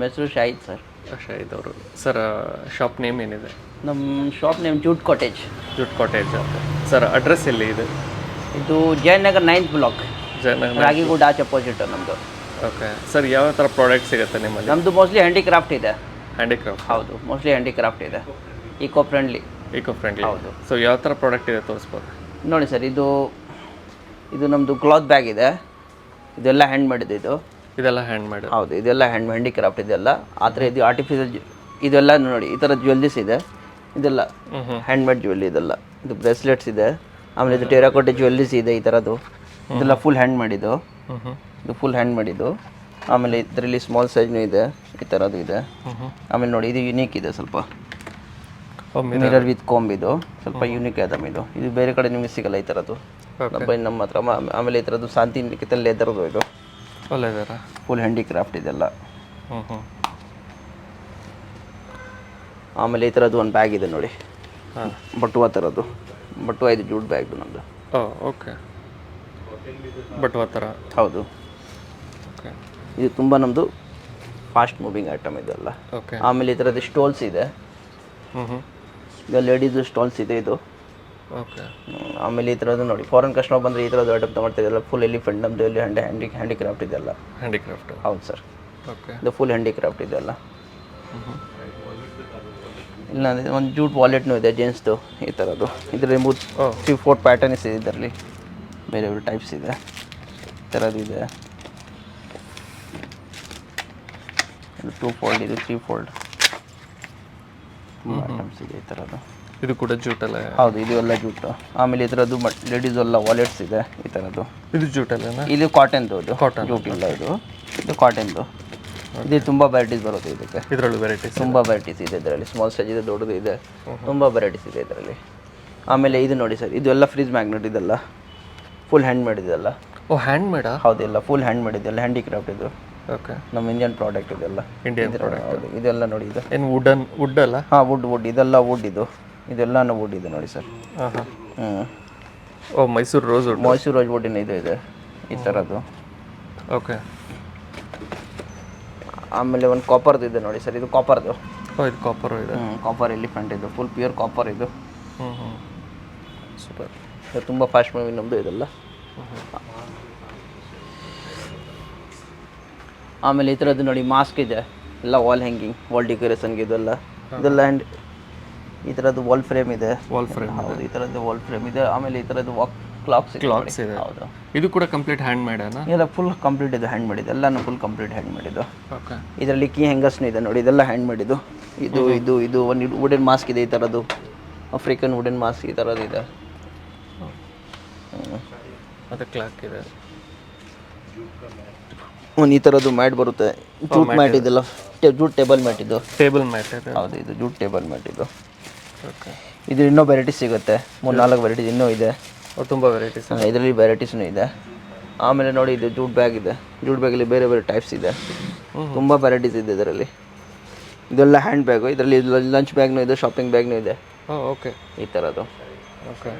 ನಮ್ಮ ಹೆಸರು ಶಾಹಿದ್ ಸರ್. ಶಾಹಿದ್ ಅವರು. ಸರ್ ಶಾಪ್ ನೇಮ್ ಏನಿದೆ? ನಮ್ಮ shop name jute cottage jute cottage sir address ಎಲ್ಲಿ ಇದೆ? ಇದು ಜಯನಗರ್ ನೈನ್ತ್ ಬ್ಲಾಕ್ ಜಯನಗರ್ ರಾಗಿಗುಡ್ ಆಚ್ ಅಪೋಸಿಟ್ ನಮ್ಮದು ಓಕೆ ಸರ್ ಯಾವ ಥರ ಪ್ರಾಡಕ್ಟ್ ಸಿಗುತ್ತೆ ನಿಮ್ಮಲ್ಲಿ? ನಮ್ಮದು ಮೋಸ್ಟ್ಲಿ ಹ್ಯಾಂಡಿಕ್ರಾಫ್ಟ್ ಇದೆ. ಹ್ಯಾಂಡಿಕ್ರಾಫ್ಟ್ ಹೌದು ಮೋಸ್ಟ್ಲಿ ಹ್ಯಾಂಡಿಕ್ರಾಫ್ಟ್ ಇದೆ. ಈಕೋ ಫ್ರೆಂಡ್ಲಿ ಈಕೋ ಫ್ರೆಂಡ್ಲಿ ಹೌದು. ಸೊ ಯಾವ ಥರ ಪ್ರಾಡಕ್ಟ್ ಇದೆ ತೋರಿಸ್ಬೋದು? ನೋಡಿ ಸರ್ ಇದು ಇದು ನಮ್ಮದು ಕ್ಲಾತ್ ಬ್ಯಾಗ್ ಇದೆ. ಇದೆಲ್ಲ ಹ್ಯಾಂಡ್ ಮಾಡಿದ್ದು ಇದು. ಇದೆಲ್ಲ ಹ್ಯಾಂಡ್ ಮೇಡ್ ಹೌದು ಇದೆಲ್ಲ ಹ್ಯಾಂಡ್ ಹ್ಯಾಂಡಿಕ್ರಾಫ್ಟ್ ಇದೆಲ್ಲ. ಆ ಥರ ಇದು ಆರ್ಟಿಫಿಷಿಯಲ್ ಇದೆಲ್ಲ ನೋಡಿ ಈ ಥರ ಜ್ಯುವೆಲ್ಲರಿಸ್ ಇದೆ. ಇದೆಲ್ಲ ಹ್ಯಾಂಡ್ ಮೇಡ್ ಜ್ಯುವೆಲ್ಲರಿ ಇದೆಲ್ಲ. ಇದು ಬ್ರೇಸ್ಲೆಟ್ಸ್ ಇದೆ. ಆಮೇಲೆ ಇದು ಟೆರಾಕೋಟೆ ಜ್ಯುವೆಲ್ಲರಿಸ್ ಇದೆ ಈ ಥರದ್ದು. ಇದೆಲ್ಲ ಫುಲ್ ಹ್ಯಾಂಡ್ ಮಾಡಿದ್ದು ಇದು. ಫುಲ್ ಹ್ಯಾಂಡ್ ಮಾಡಿದ್ದು ಆಮೇಲೆ ಇದರಲ್ಲಿ ಸ್ಮಾಲ್ ಸೈಜ್ನೂ ಇದೆ. ಈ ಥರದ್ದು ಇದೆ. ಆಮೇಲೆ ನೋಡಿ ಇದು ಯುನೀಕ್ ಇದೆ ಸ್ವಲ್ಪ. ಮಿರರ್ ವಿತ್ ಕೋಂಬ್ ಇದು. ಸ್ವಲ್ಪ ಯೂನಿಕ್ ಐಟಮ್ ಇದು. ಇದು ಬೇರೆ ಕಡೆ ನಿಮಗೆ ಸಿಗಲ್ಲ ಈ ಥರದ್ದು. ನಮ್ಮ ಹತ್ರ ಆಮ- ಆಮೇಲೆ ಈ ಥರದ್ದು ಶಾಂತಿ ನಿಕೇತನ್ ಲೆದರ್ದು ಇದು. ಫುಲ್ ಹ್ಯಾಂಡಿಕ್ರಾಫ್ಟ್ ಇದೆಲ್ಲ. ಹ್ಞೂ ಹ್ಞೂ ಆಮೇಲೆ ಈ ಥರದ್ದು ಒಂದು ಬ್ಯಾಗ್ ಇದೆ ನೋಡಿ. ಹಾಂ. ಬಟುವ ಥರದ್ದು ಬಟುವ ಇದು ಜೂಟ್ ಬ್ಯಾಗ್ ನಮ್ಮದು ಓ ಓಕೆ. ಬಟುವ ಥರ ಹೌದು. ಓಕೆ. ಇದು ತುಂಬ ನಮ್ಮದು ಫಾಸ್ಟ್ ಮೂವಿಂಗ್ ಐಟಮ್ ಇದೆಲ್ಲ. ಓಕೆ. ಆಮೇಲೆ ಈ ಥರದ್ದು ಸ್ಟೋಲ್ಸ್ ಇದೆ. ಹ್ಞೂ ಹ್ಞೂ ಇದು ಲೇಡೀಸು ಸ್ಟಾಲ್ಸ್ ಇದೆ ಇದು. ಆಮೇಲೆ ಈ ಥರದ್ದು ನೋಡಿ ಫಾರಿನ್ ಕಸ್ಟಮರ್ ಬಂದರೆ ಈ ಥರದ್ದು ಐಟಮ್ ತೊಗೊಳ್ತಿದ್ದೆಲ್ಲ ಫುಲ್ ಎಲಿಫೆಂಟ್ ನಮ್ಮದು ಇಲ್ಲಿ ಹ್ಯಾಂಡಿ ಹ್ಯಾಂಡಿ ಹ್ಯಾಂಡಿಕ್ರಾಫ್ಟ್ ಇದೆಲ್ಲ ಹ್ಯಾಂಡಿಕ್ರಾಫ್ಟ್ ಹೌದು ಸರ್ ಓಕೆ ಇದು ಫುಲ್ ಹ್ಯಾಂಡಿಕ್ರಾಫ್ಟ್ ಇದೆಲ್ಲ ಇಲ್ಲ ಅಂದರೆ ಒಂದು ಜೂಟ್ ವಾಲೆಟ್ನೂ ಇದೆ ಜೆಂಟ್ಸ್ದು ಈ ಥರದ್ದು. ಇದರಲ್ಲಿ ಮೂರು. ತ್ರೀ ಫೋರ್ ಪ್ಯಾಟರ್ನ್ಸ್ ಇದೆ ಇದರಲ್ಲಿ. ಬೇರೆ ಬೇರೆ ಟೈಪ್ಸ್ ಇದೆ. ಈ ಥರದ್ದು ಇದೆ. ಇದು ಟೂ ಫೋಲ್ಡ್ ಇದು ತ್ರೀ ಫೋಲ್ಡ್ ತುಂಬ ಐಟಮ್ಸ್ ಇದೆ ಈ ಥರದ್ದು. ಇದು ಕೂಡ ಜೂಟಲ್ಲ? ಹೌದು ಇದು ಎಲ್ಲ ಜೂಟು. ಆಮೇಲೆ ಇದರದ್ದು ಲೇಡೀಸ್ ಎಲ್ಲ ವಾಲೆಟ್ಸ್ ಇದೆ ಈ ಥರದ್ದು ಇದು ಜೂಟಲ್ಲೇನಾ? ಇದು ಕಾಟನ್ದು ಇದು. ಕಾಟನ್ ಜೂಟ್ ಇಲ್ಲ ಇದು. ಇದು ಕಾಟನ್ದು ಇದು ತುಂಬ ವೆರೈಟೀಸ್ ಬರುತ್ತೆ ಇದಕ್ಕೆ. ಇದರಲ್ಲಿ ವೆರೈಟೀಸ್ ತುಂಬ ವೆರೈಟೀಸ್ ಇದೆ ಇದರಲ್ಲಿ. ಸ್ಮಾಲ್ ಸೈಜ್ ಇದೆ ದೊಡ್ಡದು ಇದೆ. ತುಂಬ ವೆರೈಟೀಸ್ ಇದೆ ಇದರಲ್ಲಿ. ಆಮೇಲೆ ಇದು ನೋಡಿ ಸರ್ ಇದೆಲ್ಲ ಫ್ರಿಜ್ ಮ್ಯಾಗ್ನೆಟ್ ಇದೆಲ್ಲ. ಫುಲ್ ಹ್ಯಾಂಡ್ ಮೇಡ್ ಇದೆಲ್ಲ. ಓ ಹ್ಯಾಂಡ್ ಮೇಡಾ ಹೌದಿಲ್ಲ ಫುಲ್ ಹ್ಯಾಂಡ್ ಮೇಡ್ ಇದೆಲ್ಲ. ಹ್ಯಾಂಡಿಕ್ರಾಫ್ಟ್ ಇದು. ಓಕೆ ನಮ್ಮ ಇಂಡಿಯನ್ ಪ್ರಾಡಕ್ಟ್ ಇದೆಲ್ಲ. ಇಂಡಿಯನ್ ಪ್ರಾಡಕ್ಟ್ ಇದೆಲ್ಲ ನೋಡಿ ಇದು. ಏನು ವುಡನ್ ವುಡ್ ಅಲ್ಲ? ಹಾಂ ವುಡ್ ವುಡ್ ಇದೆಲ್ಲ ವುಡ್ ಇದು. ಇದೆಲ್ಲನೂ ವುಡ್ ಇದೆ ನೋಡಿ ಸರ್. ಹಾಂ ಹಾಂ ಹ್ಞೂ ಓ Mysuru rose wood Mysuru rose ವುಡ್ಡಿನ ಇದು ಇದೆ ಈ ಥರದ್ದು ಓಕೆ. ಆಮೇಲೆ ಒಂದು ಕಾಪರ್ದು ಇದೆ ನೋಡಿ ಸರ್ ಇದು ಕಾಪರ್ದು ಓ ಇದು ಕಾಪರ್ ಇದೆ. ಕಾಪರ್ ಎಲಿಫೆಂಟ್ ಇದು ಫುಲ್ ಪ್ಯೂರ್ ಕಾಪರ್ ಇದು. ಹ್ಞೂ ಹ್ಞೂ ಸೂಪರ್. ಇದು ತುಂಬ ಫಾಸ್ಟ್ ಮೂವಿ ನಮ್ಮದು ಇದೆಲ್ಲ. ಆಮೇಲೆ ಈ ಥರದ್ದು ನೋಡಿ ಮಾಸ್ಕ್ ಇದೆ ಎಲ್ಲ ವಾಲ್ ಹ್ಯಾಂಗಿಂಗ್ ವಾಲ್ ಡೆಕೋರೇಷನ್ಗೆ ಇದೆಲ್ಲ. ಇದೆಲ್ಲ ಹ್ಯಾಂಡ್ ಈ ಥರದ್ದು ವಾಲ್ ಫ್ರೇಮ್ ಇದೆ. ವಾಲ್ ಫ್ರೇಮ್ ಹೌದು ಈ ಥರದ್ದು ವಾಲ್ ಫ್ರೇಮ್ ಇದೆ. ಆಮೇಲೆ ಈ ಥರದ್ದು ವಾಕ್ ಕ್ಲಾಕ್ಸ್ ಕ್ಲಾಕ್ಸ್ ಇದೆ. ಹೌದು. ಇದು ಕೂಡ ಕಂಪ್ಲೀಟ್ ಹ್ಯಾಂಡ್ ಮೇಡನಾ ಎಲ್ಲ ಫುಲ್ ಕಂಪ್ಲೀಟ್ ಇದು ಹ್ಯಾಂಡ್ ಮಾಡಿದ್ದು ಎಲ್ಲನೂ ಫುಲ್ ಕಂಪ್ಲೀಟ್ ಹ್ಯಾಂಡ್ ಮಾಡಿದ್ದು ಓಕೆ ಇದರಲ್ಲಿ ಕೀ ಹೆಂಗಸ್ನು ಇದೆ ನೋಡಿ ಇದೆಲ್ಲ ಹ್ಯಾಂಡ್ ಮಾಡಿದ್ದು ಇದು. ಇದು ಇದು ಒನ್ ವುಡನ್ ಮಾಸ್ಕ್ ಇದೆ ಈ ಥರದ್ದು ಆಫ್ರಿಕನ್ ವುಡನ್ ಮಾಸ್ಕ್ ಈ ಥರದ್ದು ಇದೆ. ಅದು ಕ್ಲಾಕ್ ಇದೆ. ಒಂದು ಈ ಥರದ್ದು ಮ್ಯಾಟ್ ಬರುತ್ತೆ. ಜೂಟ್ ಮ್ಯಾಟ್ ಇದೆಲ್ಲ. ಜೂಟ್ ಟೇಬಲ್ ಮ್ಯಾಟ್ ಇದು. ಟೇಬಲ್ ಮ್ಯಾಟ್ ಹೌದು ಇದು ಜೂಟ್ ಟೇಬಲ್ ಮ್ಯಾಟ್ ಇದು. ಇದು ಇನ್ನೂ ವೆರೈಟಿ ಸಿಗುತ್ತೆ. ಮೂರು ನಾಲ್ಕು ವೆರೈಟಿ ಇನ್ನೂ ಇದೆ. ತುಂಬ ವೆರೈಟೀಸ್ ಇದರಲ್ಲಿ ವೆರೈಟೀಸ್ನೂ ಇದೆ. ಆಮೇಲೆ ನೋಡಿ ಇದು ಜೂಟ್ ಬ್ಯಾಗ್ ಇದೆ. ಜೂಟ್ ಬ್ಯಾಗಲ್ಲಿ ಬೇರೆ ಬೇರೆ ಟೈಪ್ಸ್ ಇದೆ. ತುಂಬ ವೆರೈಟೀಸ್ ಇದೆ ಇದರಲ್ಲಿ. ಇದೆಲ್ಲ ಹ್ಯಾಂಡ್ ಬ್ಯಾಗು ಇದರಲ್ಲಿ ಲಂಚ್ ಬ್ಯಾಗ್ನೂ ಇದೆ ಶಾಪಿಂಗ್ ಬ್ಯಾಗ್ನೂ ಇದೆ. ಓಕೆ ಈ ಥರದ್ದು ಓಕೆ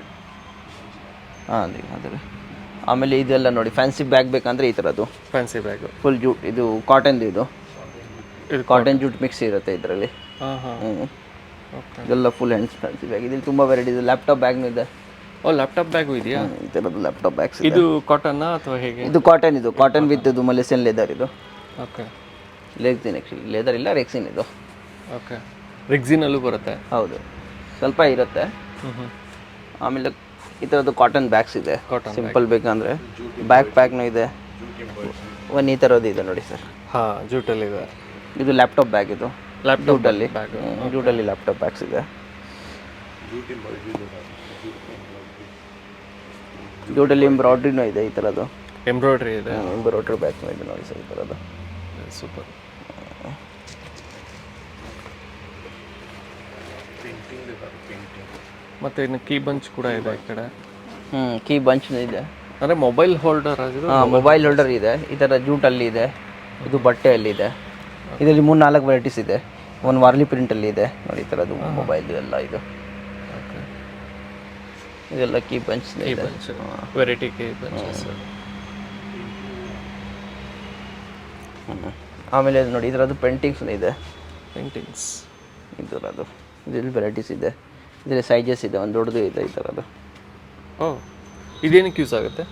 ಹಾಂ ಅದರಲ್ಲಿ ಅದೇ. ಆಮೇಲೆ ಇದೆಲ್ಲ ನೋಡಿ ಫ್ಯಾನ್ಸಿ ಬ್ಯಾಗ್ ಬೇಕಂದ್ರೆ ಈ ಥರದ್ದು ಫ್ಯಾನ್ಸಿ ಬ್ಯಾಗ್ ಫುಲ್ ಜೂಟ್ ಇದು ಕಾಟನ್ದು ಇದು. ಕಾಟನ್ ಜೂಟ್ ಮಿಕ್ಸ್ ಇರುತ್ತೆ ಇದರಲ್ಲಿ. ಹಾಂ ಹಾಂ. ಇದೆಲ್ಲ ಫುಲ್ ಹ್ಯಾಂಡ್ಸ್ ಫ್ಯಾನ್ಸಿ ಬ್ಯಾಗ್ ಇದೆ ತುಂಬ ವೆರೈಟಿ ಇದೆ. ಲ್ಯಾಪ್ಟಾಪ್ ಬ್ಯಾಗ್ನೂ ಇದೆ. ಓ ಲ್ಯಾಪ್ಟಾಪ್ ಬ್ಯಾಗು ಇದೆಯಾ? ಈ ಥರದ್ದು ಲ್ಯಾಪ್ಟಾಪ್ ಬ್ಯಾಗ್ಸ್ ಇದೆ. ಇದು ಕಾಟನ್ನಾ ಅಥವಾ ಹೇಗೆ? ಇದು ಕಾಟನ್ ಇದು. ಕಾಟನ್ ವಿತ್ ಇದು ಮಲೇಸಿಯನ್ ಲೆದರ್ ಇದು. ಓಕೆ ಲೆಗ್ಸಿನ್ ಆ್ಯಕ್ಚುಲಿ ಲೆದರ್ ಇಲ್ಲ ರೆಕ್ಸಿನ್ ಇದು. ಓಕೆ ರೆಕ್ಸಿನಲ್ಲೂ ಬರುತ್ತೆ? ಹೌದು. ಸ್ವಲ್ಪ ಇರುತ್ತೆ. ಆಮೇಲೆ ಈ ಥರದ್ದು ಕಾಟನ್ ಬ್ಯಾಗ್ಸ್ ಇದೆ. ಕಾಟನ್ ಸಿಂಪಲ್ ಬೇಕಂದರೆ. ಬ್ಯಾಕ್ ಪ್ಯಾಕ್ನೂ ಇದೆ. ಒಂದು ಈ ಥರದ್ದು ಇದೆ ನೋಡಿ ಸರ್. ಹಾಂ ಜೂಟಲ್ಲಿದೆ ಇದು. ಲ್ಯಾಪ್ಟಾಪ್ ಬ್ಯಾಗ್ ಇದು. ಲ್ಯಾಪ್ಟಾಪ್ ಜೂಟಲ್ಲಿ ಲ್ಯಾಪ್ಟಾಪ್ ಇದೆ. ಜೂಟಲ್ಲಿ ಎಂಬ್ರಾಯ್ಡ್ರಿನೂ ಇದೆ ಈ ಥರದ್ದು ಎಂಬ್ರಾಯ್ಡ್ರಿ ಇದೆ. ಎಂಬ್ರಾಯ್ಡ್ರಿ ಬ್ಯಾಗ್ನೂ ಇದೆ ನೋಡಿ ಸರ್ ಈ ಥರದ್ದು ಸೂಪರ್ ಮತ್ತೆ ಇನ್ನು ಕೀ ಬಂಚ್ ಕೂಡ ಇದೆ ಈ ಕಡೆ. ಹ್ಞೂ ಕೀ ಬಂಚ್ ಇದೆ. ಅಂದರೆ ಮೊಬೈಲ್ ಹೋಲ್ಡರ್ ಹಾಂ ಮೊಬೈಲ್ ಹೋಲ್ಡರ್ ಇದೆ. ಈ ಥರ ಜೂಟಲ್ಲಿ ಇದೆ. ಇದು ಬಟ್ಟೆಯಲ್ಲಿ ಇದೆ ಇದರಲ್ಲಿ ಮೂರು ನಾಲ್ಕು ವೆರೈಟೀಸ್ ಇದೆ. ಒಂದು ವಾರ್ಲಿ ಪ್ರಿಂಟಲ್ಲಿ ಇದೆ. ನೋಡಿ ಈ ಥರದ್ದು ಮೊಬೈಲ್ ಎಲ್ಲ ಇದು. ಓಕೆ ಇದೆಲ್ಲ key bunch bunch variety key bunches ಆಮೇಲೆ ನೋಡಿ ಇದರದ್ದು ಪೇಂಟಿಂಗ್ಸ್ ಇದೆ. ಪೇಂಟಿಂಗ್ಸ್ ಇದರದ್ದು ಇದರಲ್ಲಿ ವೆರೈಟೀಸ್ ಇದೆ. ಇದರಲ್ಲಿ ಸೈಜಸ್ ಇದೆ. ಒಂದು ದೊಡ್ಡದು ಇದೆ ಈ ಥರದ್ದು ಓ. ಇದೇನಕ್ಕೆ ಯೂಸ್ ಆಗುತ್ತೆ?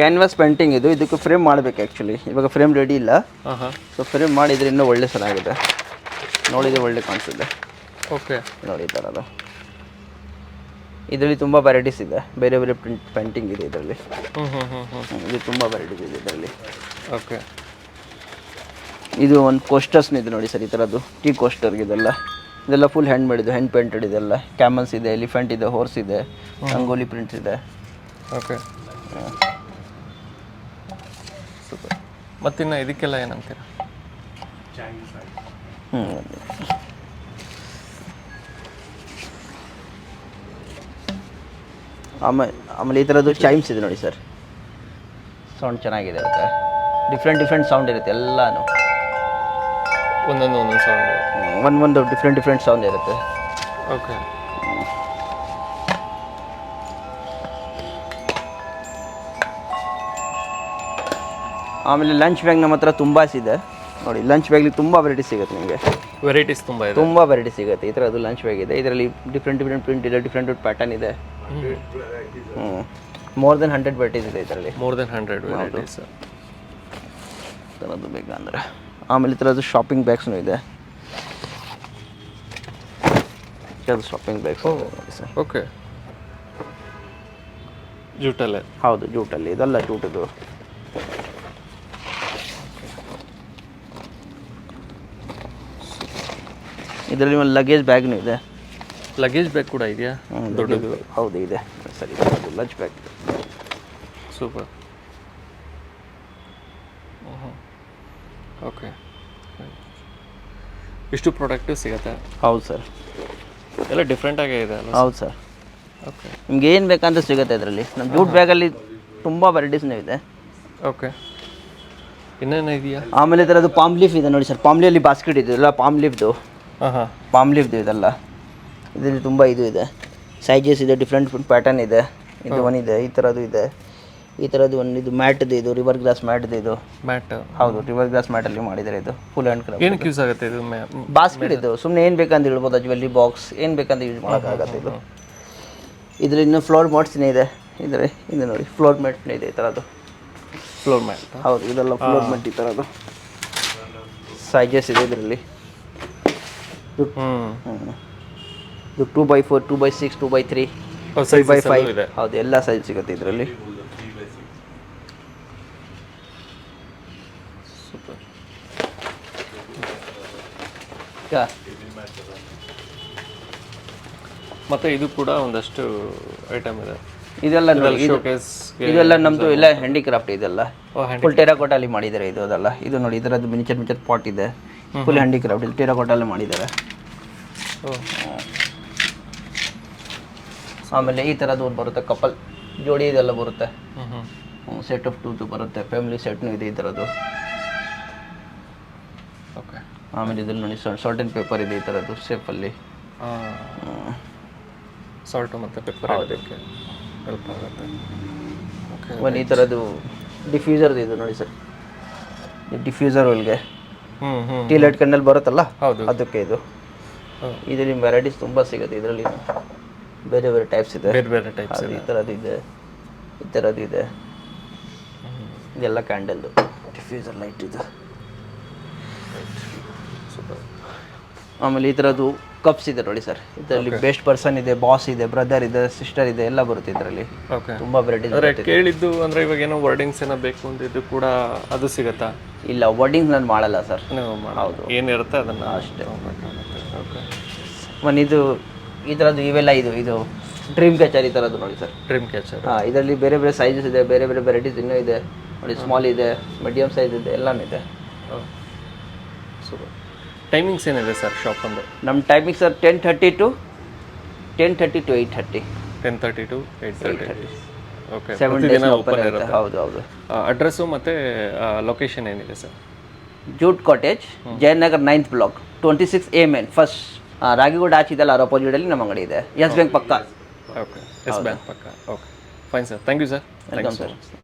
ಕ್ಯಾನ್ವಾಸ್ ಪೇಂಟಿಂಗ್ ಇದು. ಇದಕ್ಕೆ ಫ್ರೇಮ್ ಮಾಡಬೇಕು ಆ್ಯಕ್ಚುಲಿ ಇವಾಗ ಫ್ರೇಮ್ ರೆಡಿ ಇಲ್ಲ. ಸೊ ಫ್ರೇಮ್ ಮಾಡಿದ್ರೆ ಇನ್ನೂ ಒಳ್ಳೆ ಚೆನ್ನಾಗಿದೆ. ನೋಡಿದರೆ ಒಳ್ಳೆ ಕಾಣಿಸುತ್ತೆ. ಓಕೆ ನೋಡಿ ಅದು ಇದರಲ್ಲಿ ತುಂಬ ವೆರೈಟೀಸ್ ಇದೆ. ಬೇರೆ ಬೇರೆ ಪ್ರಿಂಟ್ ಪೇಂಟಿಂಗ್ ಇದೆ ಇದರಲ್ಲಿ. ಇದು ತುಂಬ ವೆರೈಟೀಸ್ ಇದೆ ಇದರಲ್ಲಿ. ಓಕೆ ಇದು ಒಂದು ಕೋಸ್ಟರ್ಸ್ ಇದೆ ನೋಡಿ ಸರ್ ಈ ಥರದ್ದು ಟೀ ಕೋಸ್ಟರ್ ಇದೆಲ್ಲ. ಇದೆಲ್ಲ ಫುಲ್ ಹ್ಯಾಂಡ್ ಮಾಡಿದ್ದು ಹ್ಯಾಂಡ್ ಪೇಂಟೆಡ್ ಇದೆಲ್ಲ. ಕ್ಯಾಮಲ್ಸ್ ಇದೆ ಎಲಿಫೆಂಟ್ ಇದೆ ಹೋರ್ಸ್ ಇದೆ ರಂಗೋಲಿ ಪ್ರಿಂಟ್ಸ್ ಇದೆ. ಓಕೆ ಸೂಪರ್ ಮತ್ತಿನ್ನು ಇದಕ್ಕೆಲ್ಲ ಏನಂತೀರ? ಹ್ಞೂ ಆಮೇಲೆ ಆಮೇಲೆ ಈ ಥರದ್ದು ಚೈಮ್ಸ್ ಇದೆ ನೋಡಿ ಸರ್. ಸೌಂಡ್ ಚೆನ್ನಾಗಿದೆ ಅದಕ್ಕೆ. ಡಿಫ್ರೆಂಟ್ ಡಿಫ್ರೆಂಟ್ ಸೌಂಡ್ ಇರುತ್ತೆ ಎಲ್ಲಾನು. ಒಂದೊಂದು ಒಂದೊಂದು ಸೌಂಡ್ ಒಂದೊಂದು ಒಂದು ಡಿಫ್ರೆಂಟ್ ಡಿಫ್ರೆಂಟ್ ಸೌಂಡ್ ಇರುತ್ತೆ. ಓಕೆ ಆಮೇಲೆ ಲಂಚ್ ಬ್ಯಾಗ್ ನಮ್ಮ ಹತ್ರ ತುಂಬ ಇದೆ ನೋಡಿ ಲಂಚ್ ಬ್ಯಾಗ್ಲಿ ತುಂಬ ವೆರೈಟಿ ಸಿಗುತ್ತೆ ನಿಮಗೆ. ವೆರೈಟೀಸ್ ತುಂಬ ಇದೆ. ತುಂಬ ವೆರೈಟಿ ಸಿಗುತ್ತೆ. ಈ ಥರದ್ದು ಲಂಚ್ ಬ್ಯಾಗ್ ಇದೆ. ಇದರಲ್ಲಿ ಡಿಫ್ರೆಂಟ್ ಡಿಫ್ರೆಂಟ್ ಪ್ರಿಂಟ್ ಇದೆ ಡಿಫ್ರೆಂಟ್ ಪ್ಯಾಟರ್ನ್ ಇದೆ. ಹ್ಞೂ ಮೋರ್ ದೆನ್ ಹಂಡ್ರೆಡ್ ವೆರೈಟೀಸ್ ಇದೆ ಇದರಲ್ಲಿ. ಮೋರ್ ದೆನ್ ಹಂಡ್ರೆಡ್ ವೆರೈಟೀಸ್ ಥರದ್ದು ಬೇಕಂದ್ರೆ. ಆಮೇಲೆ ಈ ಥರದ್ದು ಶಾಪಿಂಗ್ ಬ್ಯಾಗ್ಸ್ನೂ ಇದೆ. ಇದು ಶಾಪಿಂಗ್ ಬ್ಯಾಗ್ಸ್ ಓಕೆ ಜೂಟಲ್ಲೇ. ಹೌದು ಜೂಟಲ್ಲಿ. ಇದೆಲ್ಲ ಜೂಟದು ಇದರಲ್ಲಿ ಒಂದು ಲಗೇಜ್ ಬ್ಯಾಗ್ನೂ ಇದೆ. ಲಗೇಜ್ ಬ್ಯಾಗ್ ಕೂಡ ಇದೆಯಾ? ದೊಡ್ಡದು. ಹೌದು ಇದೆ. ಸರಿ ಲಂಚ್ ಬ್ಯಾಗ್ ಸೂಪರ್ ಓಕೆ ಇಷ್ಟು ಪ್ರಾಡಕ್ಟು ಸಿಗುತ್ತೆ. ಹೌದು ಸರ್ ಎಲ್ಲ ಡಿಫ್ರೆಂಟಾಗೇ ಇದೆ ಅಲ್ಲ ಹೌದು ಸರ್ ಓಕೆ ನಿಮ್ಗೆ ಏನು ಬೇಕಂತ ಸಿಗುತ್ತೆ ಇದರಲ್ಲಿ? ನಮ್ಮ ಜೂಟ್ ಬ್ಯಾಗಲ್ಲಿ ತುಂಬ ವೆರೈಟೀಸ್ನೂ ಇದೆ. ಓಕೆ ಇನ್ನೇನು ಇದೆಯಾ? ಆಮೇಲೆ ಥರದ್ದು ಪಾಮ್ ಲೀಫ್ ಇದೆ ನೋಡಿ ಸರ್ ಪಾಮ್ಲಿಯಲ್ಲಿ ಬಾಸ್ಕೆಟ್ ಇದೆ ಎಲ್ಲ ಪಾಮ್ ಲೀಫ್ದು ಹಾಂ ಹಾಂ ಪಾಮ್ ಲೀಫ್ದು ಇದೆಲ್ಲ. ಇದರಲ್ಲಿ ತುಂಬ ಇದು ಇದೆ. ಸೈಜಸ್ ಇದೆ ಡಿಫ್ರೆಂಟ್ ಪ್ಯಾಟರ್ನ್ ಇದೆ. ಇದು ಒಂದಿದೆ ಈ ಥರದ್ದು ಇದೆ. ಈ ಥರದ್ದು ಒಂದು ಇದು ಮ್ಯಾಟ್ದು ಇದು ರಿವರ್ ಗ್ಲಾಸ್ ಮ್ಯಾಟ್ದು ಇದು. ಮ್ಯಾಟ್ ಹೌದು ರಿವರ್ ಗ್ಲಾಸ್ ಮ್ಯಾಟಲ್ಲಿ ಮಾಡಿದ್ದಾರೆ ಇದು. ಫುಲ್ ಹ್ಯಾಂಡ್ ಕ್ರಾಫ್ಟ್ ಏನಕ್ಕೆ ಯೂಸ್ ಆಗುತ್ತೆ ಇದು ಬಾಸ್ಕೆಟ್ ಇದು. ಸುಮ್ಮನೆ ಏನು ಬೇಕಂತ ಹೇಳ್ಬೋದು ಜ್ಯುವೆಲ್ಲಿ ಬಾಕ್ಸ್ ಏನು ಬೇಕಂತ ಯೂಸ್ ಮಾಡೋಕ್ಕಾಗತ್ತೆ ಇದು. ಇದರಲ್ಲಿ ಇನ್ನು ಫ್ಲೋರ್ ಮ್ಯಾಟ್ಸ್ನೇ ಇದೆ. ಇದ್ರೆ ಇದು ನೋಡಿ ಫ್ಲೋರ್ ಮ್ಯಾಟ್ನೇ ಇದೆ ಈ ಥರದ್ದು ಫ್ಲೋರ್ ಮ್ಯಾಟ್ ಹೌದು ಇದೆಲ್ಲ ಫ್ಲೋರ್ ಮ್ಯಾಟ್ ಈ ಥರದ್ದು ಸೈಜಸ್ ಇದೆ ಇದರಲ್ಲಿ. ಇದು two by four two by six two by three three by five ಹೌದು ಎಲ್ಲ ಸೈಜ್ ಸಿಗುತ್ತೆ ಇದರಲ್ಲಿ. ಮತ್ತೆ ಇದು ಕೂಡ ಒಂದಷ್ಟು ಐಟಮ್ ಇದೆ. ಇದೆಲ್ಲ ನೋಡಿ ಇದೆಲ್ಲ ನಮ್ದು ಎಲ್ಲ ಹ್ಯಾಂಡಿಕ್ರಾಫ್ಟ್ ಇದೆಲ್ಲ. ಫುಲ್ ಟೆರಾಕೋಟಲ್ಲಿ ಮಾಡಿದ್ದಾರೆ ಇದು ಅದಲ್ಲ ಇದು ನೋಡಿ ಇದರದ್ದು ಮಿನಿಚರ್ ಮಿನಿಚರ್ ಪಾಟ್ ಇದೆ. ಫುಲ್ ಹ್ಯಾಂಡಿಕ್ರಾಫ್ಟ್ ಇಲ್ಲಿ ಟೆರಾಕೋಟಲ್ಲಿ ಮಾಡಿದ್ದಾರೆ. ಆಮೇಲೆ ಈ ಥರದ್ದು ಒಂದು ಬರುತ್ತೆ ಕಪಲ್ ಜೋಡಿ ಇದೆಲ್ಲ ಬರುತ್ತೆ. ಸೆಟ್ ಆಫ್ ಟೂತು ಬರುತ್ತೆ ಫ್ಯಾಮಿಲಿ ಸೆಟ್ನು ಇದೆ ಈ ಥರದ್ದು ಓಕೆ. ಆಮೇಲೆ ಇದ್ರಲ್ಲಿ ನೋಡಿ ಸಾಲ್ಟ್ ಪೇಪರ್ ಇದೆ ಈ ಥರದ್ದು ಸೇಫಲ್ಲಿ ಸಾಲ್ಟು ಮತ್ತು ಪೇಪರ್ ಅದಕ್ಕೆ ಹೆಲ್ಪ್ ಆಗುತ್ತೆ. ಓಕೆ ಈ ಥರದ್ದು ಡಿಫ್ಯೂಸರ್ದು ಇದು ನೋಡಿ ಸರ್. ಡಿಫ್ಯೂಸರ್ ಒಳಗೆ. ಟೀ ಲೈಟ್ ಕಣ್ಣಲ್ಲಿ ಬರುತ್ತಲ್ಲ? ಹೌದು. ಅದಕ್ಕೆ ಇದು. ಇದು ಇದರಲ್ಲಿ ವೆರೈಟೀಸ್ ತುಂಬಾ ಸಿಗುತ್ತೆ. ಇದರಲ್ಲಿ ಬೇರೆ ಬೇರೆ ಟೈಪ್ಸ್ ಇದೆ. ಬೇರೆ ಬೇರೆ ಟೈಪ್ಸ್ ಈ ಥರದ್ದು ಇದೆ. ಈ ಥರದ್ದು ಇದೆ. ಇದೆಲ್ಲ ಕ್ಯಾಂಡಲ್ದು ಡಿಫ್ಯೂಸರ್ ಲೈಟ್ ಇದು. ಆಮೇಲೆ ಈ ಥರದ್ದು ಕಪ್ಸ್ ಇದೆ ನೋಡಿ ಸರ್. ಇದರಲ್ಲಿ ಬೆಸ್ಟ್ ಪರ್ಸನ್ ಇದೆ ಬಾಸ್ ಇದೆ ಬ್ರದರ್ ಇದೆ ಸಿಸ್ಟರ್ ಇದೆ ಎಲ್ಲ ಬರುತ್ತೆ ಇದರಲ್ಲಿ. ತುಂಬಾ ವೆರೈಟಿ ಕೇಳಿದ್ದು ಅಂದ್ರೆ ಇವಾಗ ಏನೋ ವರ್ಡಿಂಗ್ಸ್ ಏನೋ ಬೇಕು ಅಂದಿದ್ದು ಕೂಡ ಅದು ಸಿಗುತ್ತಾ? ಇಲ್ಲ ವರ್ಡಿಂಗ್ ನಾನು ಮಾಡಲ್ಲ ಸರ್ ನೀವು ಹೌದು. ಏನಿರುತ್ತೆ ಅದನ್ನು ಅಷ್ಟೇ. ಓಕೆ ಮನ್ ಇದು ಈ ಥರದ್ದು ಇವೆಲ್ಲ ಇದು ಇದು ಡ್ರೀಮ್ ಕ್ಯಾಚರ್ ಈ ಥರದ್ದು ನೋಡಿ ಸರ್ ಡ್ರೀಮ್ ಕ್ಯಾಚರ್ ಹಾಂ ಇದರಲ್ಲಿ ಬೇರೆ ಬೇರೆ ಸೈಜಸ್ ಇದೆ ಬೇರೆ ಬೇರೆ ವೆರೈಟೀಸ್ ಇನ್ನೂ ಇದೆ. ನೋಡಿ ಸ್ಮಾಲ್ ಇದೆ ಮೀಡಿಯಮ್ ಸೈಜ್ ಇದೆ ಎಲ್ಲನೂ ಇದೆ. ಸೂಪರ್ ಟೈಮಿಂಗ್ಸ್ ಏನಿದೆ ಸರ್ ಶಾಪ್ ಒಂದು ನಮ್ಮ timing sir ten thirty to ten thirty to eight thirty ten thirty to eight thirty seven days open ಇರುತ್ತೆ. ಹೌದು ಹೌದು. ಅಡ್ರೆಸ್ಸು ಮತ್ತು ಲೊಕೇಶನ್ ಏನಿದೆ sir? Jute cottage Jayanagar ninth block twenty six A main first ರಾಗಿಗೋಡ್ ಆಚಿದಲ್ಲ ಅವ್ರ ಅಪೋಸಿಟಲ್ಲಿ ನಮ್ಮ ಅಂಗಡಿ ಇದೆ. ಎಸ್ ಬ್ಯಾಂಕ್ ಪಕ್ಕ. ಓಕೆ ಎಸ್ ಬ್ಯಾಂಕ್ ಪಕ್ಕ. Okay fine sir thank you sir thank you welcome sir